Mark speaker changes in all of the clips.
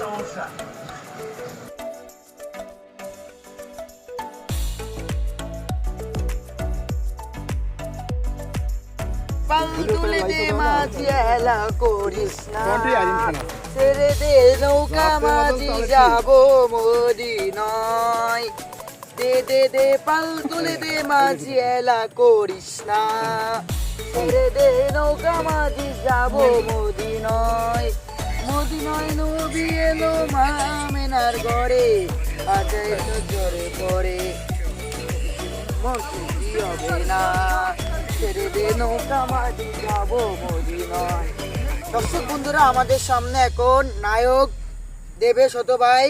Speaker 1: সমস্যা।
Speaker 2: পাল তুলে দে মাঝি এলা করিস না।
Speaker 3: কোনটি
Speaker 2: ছেড়ে দে নৌকা মাঝি যাব মোদি নয়। দে দে দে পাল তুলে দে মাঝি এলা করিস না। ছেড়ে দে নৌকা মাঝি যাব মোদি নয়। নয় নবী এলো মামেনার ঘরে। আজাই তো জোরে পড়ে। মন্ত্রী হবে না। ছেড়ে দে নৌকা মাঝি যাব দর্শক বন্ধুরা আমাদের সামনে এখন নায়ক দেবে শত ভাই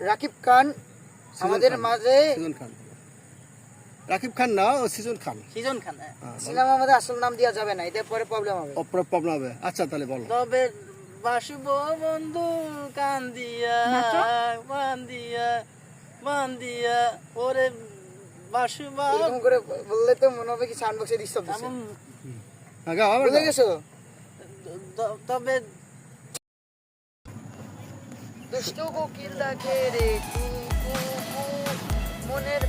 Speaker 2: রাকিব খান। আমাদের। মাঝে
Speaker 3: খান। রাকিব খান না ও সিজন খান।
Speaker 2: সিজন খান
Speaker 3: হ্যাঁ,
Speaker 2: সিনেমা আমাদের আসল নাম দেওয়া যাবে না এতে পরে প্রবলেম হবে।
Speaker 3: প্রবলেম হবে। আচ্ছা তাহলে বলো।
Speaker 2: তবে বাসব বন্ধু কান্দিয়া বান্দিয়া বান্দিয়া ওরে বাসুবা। এরকম করে বললে তো মনে হবে কি সাউন্ড বক্সে ডিস্টার্ব দিচ্ছে
Speaker 3: হ্যাঁ, আবার
Speaker 2: বুঝে গেছো? তবে দুষ্ট কোকিল ডাকে রে কু কু কু মনের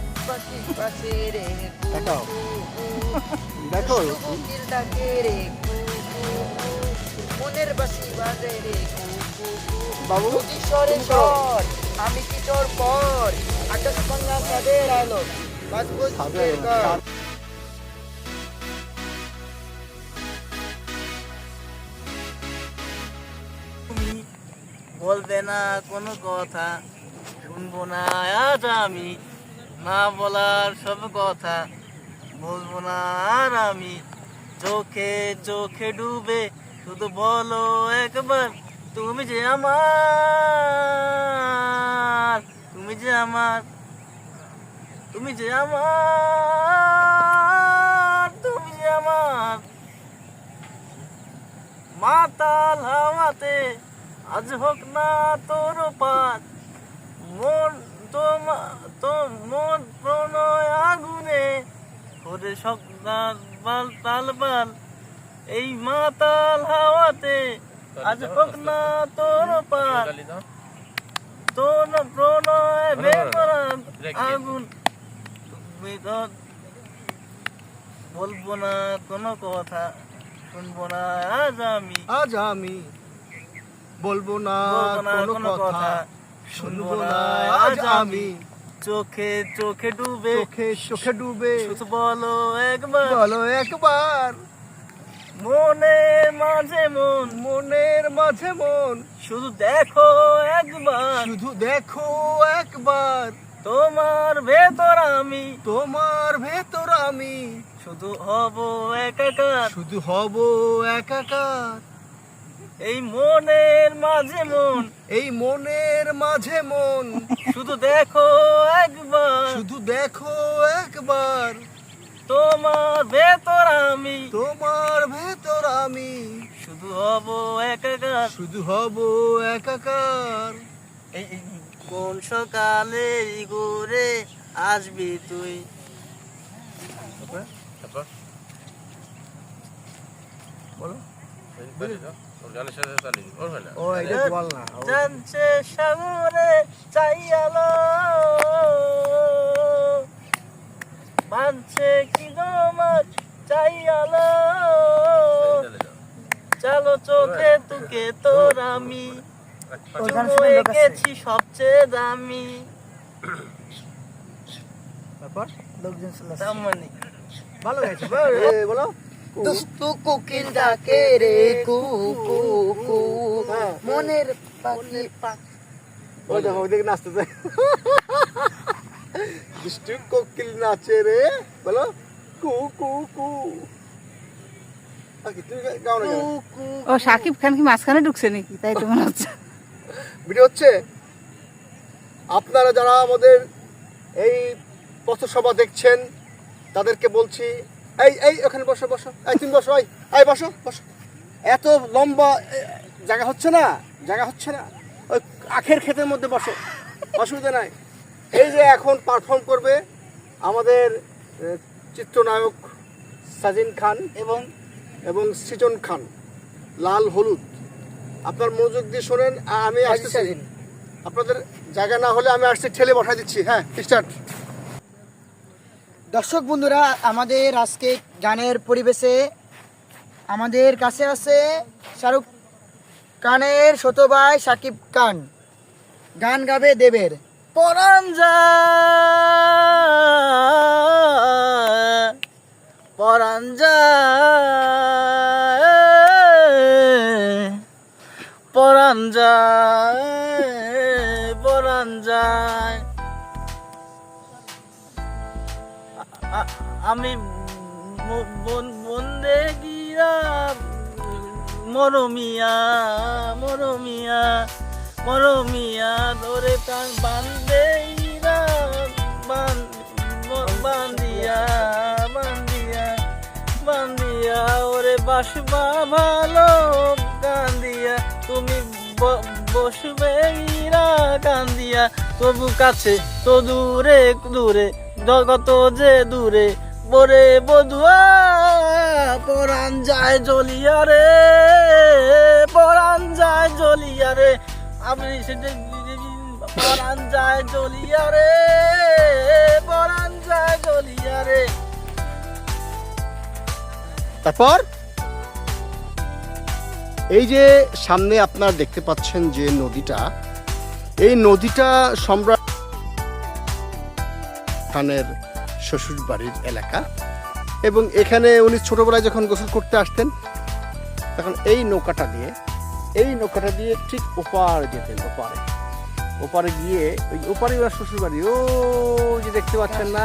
Speaker 3: দেখাও। দেখো বাবু
Speaker 2: আমি কি তোর পর আকাশ আলো বাজবো
Speaker 4: বলবে না কোনো কথা শুনব না আজ আমি না বলার সব কথা বলব না আর আমি। চোখে চোখে ডুবে শুধু বলো একবার, তুমি যে আমার, তুমি যে আমার, তুমি যে আমার, তুমি যে আমার। মাতাল হাওয়াতে আজ হোক না তোর পাত মন তোমা তো মন প্রণয় আগুনে। করে সকাল বাল তাল বাল এই মাতাল হাওয়াতে আজ হোক না তোর পাত তোর প্রণয় বেপরাগ আগুন। তুমি বলব না কোনো কথা শুনব না আজ আমি।
Speaker 3: আজ আমি বলব না কোনো কথা শুনব না আজ আমি।
Speaker 4: চোখে চোখে ডুবে
Speaker 3: চোখে চোখে ডুবে।
Speaker 4: শুধু বলো একবার।
Speaker 3: বলো একবার।
Speaker 4: মনে মাঝে মন।
Speaker 3: মনের মাঝে মন।
Speaker 4: শুধু দেখো একবার।
Speaker 3: শুধু দেখো একবার।
Speaker 4: তোমার ভেতর আমি।
Speaker 3: তোমার ভেতর আমি।
Speaker 4: শুধু হব একাকার।
Speaker 3: শুধু হব একাকার।
Speaker 4: এই মনের মাঝে মন।
Speaker 3: এই মনের মাঝে মন।
Speaker 4: শুধু দেখো একবার।
Speaker 3: শুধু দেখো একবার।
Speaker 4: তোমার ভেতর আমি।
Speaker 3: তোমার ভেতর আমি।
Speaker 4: শুধু হব একাকার।
Speaker 3: শুধু হব একাকার।
Speaker 4: এই কোন সকালে ঘুরে আসবি তুই?
Speaker 3: বলো।
Speaker 4: জানছে চাইয়ালো কি মাছ চাইয়ালো চলো চোখে তুকে তোর আমি। এঁকেছি সবচেয়ে দামি।
Speaker 3: তারপর
Speaker 2: লোকজন
Speaker 3: ভালো গেছে বলো।
Speaker 2: দুষ্টু কোকিল ডাকে রে কু কু কু মনের পাখি।
Speaker 3: ওই দেখো ওই দিকে নাচতেছে। দুষ্টু কোকিল নাচে রে বলো। কু। কু কু
Speaker 5: ও সাকিব খান কি মাঝখানে ঢুকছে নাকি? তাই তো মনে হচ্ছে।
Speaker 3: ভিডিও হচ্ছে আপনারা যারা আমাদের এই পথসভা দেখছেন তাদেরকে বলছি এই এই ওখানে বসো বসো। এই তুমি বসো এই বসো বসো। এত লম্বা জায়গা হচ্ছে না জায়গা হচ্ছে না। ওই আখের ক্ষেতের মধ্যে বসো অসুবিধা নাই। এই যে এখন পারফর্ম করবে আমাদের চিত্রনায়ক সাজিন খান
Speaker 2: এবং
Speaker 3: এবং সৃজন খান লাল হলুদ। আপনার মনোযোগ দিয়ে শোনেন আমি আসতেছি। আপনাদের জায়গা না হলে আমি আসছি ঠেলে বসাই দিচ্ছি। হ্যাঁ স্টার্ট
Speaker 2: দর্শক বন্ধুরা, আমাদের আজকে গানের পরিবেশে আমাদের কাছে আছে শাহরুখ ছোট ভাই সাকিব খান। গান গাবে দেবের।
Speaker 4: পরাণ যায় পরাণ যায় আমি বন্দে গিরা মরমিয়া মরমিয়া মরমিয়া ধরে প্রাণ বান্ধেইরা বান্দিয়া বান্দিয়া বান্দিয়া ওরে বাসবা ভালো কান্দিয়া, তুমি বসবে ইরা কান্দিয়া, তবু কাছে তো দূরে দূরে জগত যে দূরে বরে বধুয়া যায় জ্বলিয়া রে, পরাণ যায় জ্বলিয়া রে। আপনি পরাণ যায় জ্বলিয়া রে, পরাণ যায় জ্বলিয়া রে।
Speaker 3: তারপর? এই যে সামনে আপনারা দেখতে পাচ্ছেন যে নদীটা, এই নদীটা সম্রাট খানের শ্বশুর বাড়ির এলাকা। এবং এখানে উনি ছোটবেলায় যখন গোসল করতে আসতেন, তখন এই নৌকাটা দিয়ে, এই নৌকাটা দিয়ে ঠিক ওপার যেতেন, ওপারে। ওপারে গিয়ে ওই ওপারে ওনার শ্বশুর বাড়ি ও যে দেখতে পাচ্ছেন না?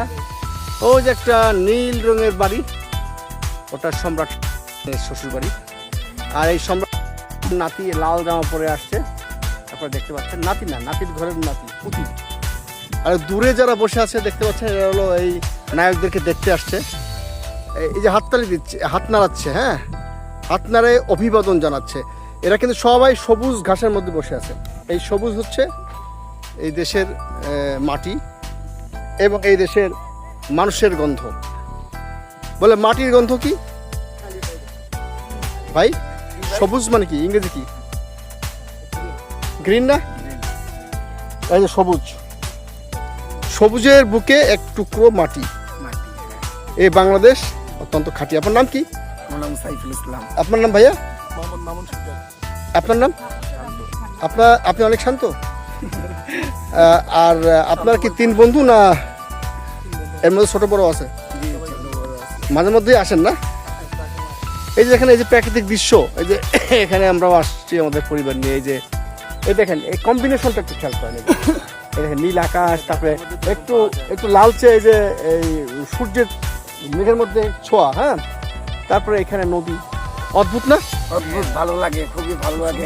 Speaker 3: ও যে একটা নীল রঙের বাড়ি ওটা সম্রাট শ্বশুর বাড়ি আর এই সম্রাট নাতি লাল জামা পরে আসছে, আপনারা দেখতে পাচ্ছেন। নাতি না, নাতির ঘরের নাতি, পুতি। আর দূরে যারা বসে আছে, দেখতে পাচ্ছেন, এরা হলো এই নায়কদেরকে দেখতে আসছে। এই- যে হাততালি দিচ্ছে, হাত নাড়াচ্ছে হ্যাঁ? হাত নাড়ে অভিবাদন জানাচ্ছে। এরা কিন্তু সবাই সবুজ ঘাসের মধ্যে বসে আছে। এই সবুজ হচ্ছে এই দেশের মাটি এবং এই দেশের মানুষের গন্ধ। বলে মাটির গন্ধ কি? ভাই, সবুজ মানে কি? ইংরেজি কি? গ্রিন না? এই যে সবুজ। সবুজের বুকে এক টুকরো মাটি। এই বাংলাদেশ অত্যন্ত খাঁটি। আপনার নাম কি?
Speaker 2: আমার নাম সাইফুল ইসলাম।
Speaker 3: আপনার নাম ভাইয়া? আপনার নাম? আপনার আপনি অনেক শান্ত। আর আপনার কি তিন বন্ধু না এর মধ্যে ছোট বড় আছে? মাঝে মধ্যেই আসেন না? এই যে এখানে এই যে প্রাকৃতিক দৃশ্য এই যে এখানে আমরাও আসছি আমাদের পরিবার নিয়ে এই যে এই দেখেন এই কম্বিনেশনটা একটু খেয়াল করেন। নীল আকাশ তারপরে একটু একটু লালচে এই যে এই সূর্যের মেঘের মধ্যে ছোঁয়া হ্যাঁ? তারপরে এখানে নদী। অদ্ভুত না?
Speaker 2: অদ্ভুত ভালো লাগে খুবই ভালো লাগে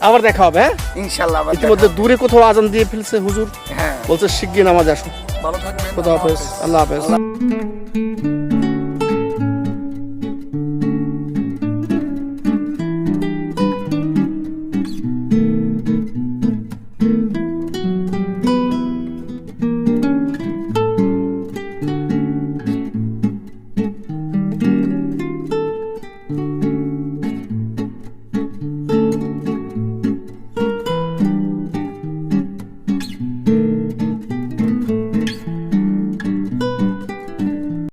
Speaker 3: আবার দেখা হবে হ্যাঁ?
Speaker 2: ইনশাল্লাহ আবার
Speaker 3: ইতিমধ্যে দূরে কোথাও আজান দিয়ে ফেলছে হুজুর।
Speaker 2: হ্যাঁ।
Speaker 3: বলছে শিগগির নামাজ আসো
Speaker 2: ভালো থাকবেন
Speaker 3: খোদা হাফেজ। আল্লাহ হাফেজ।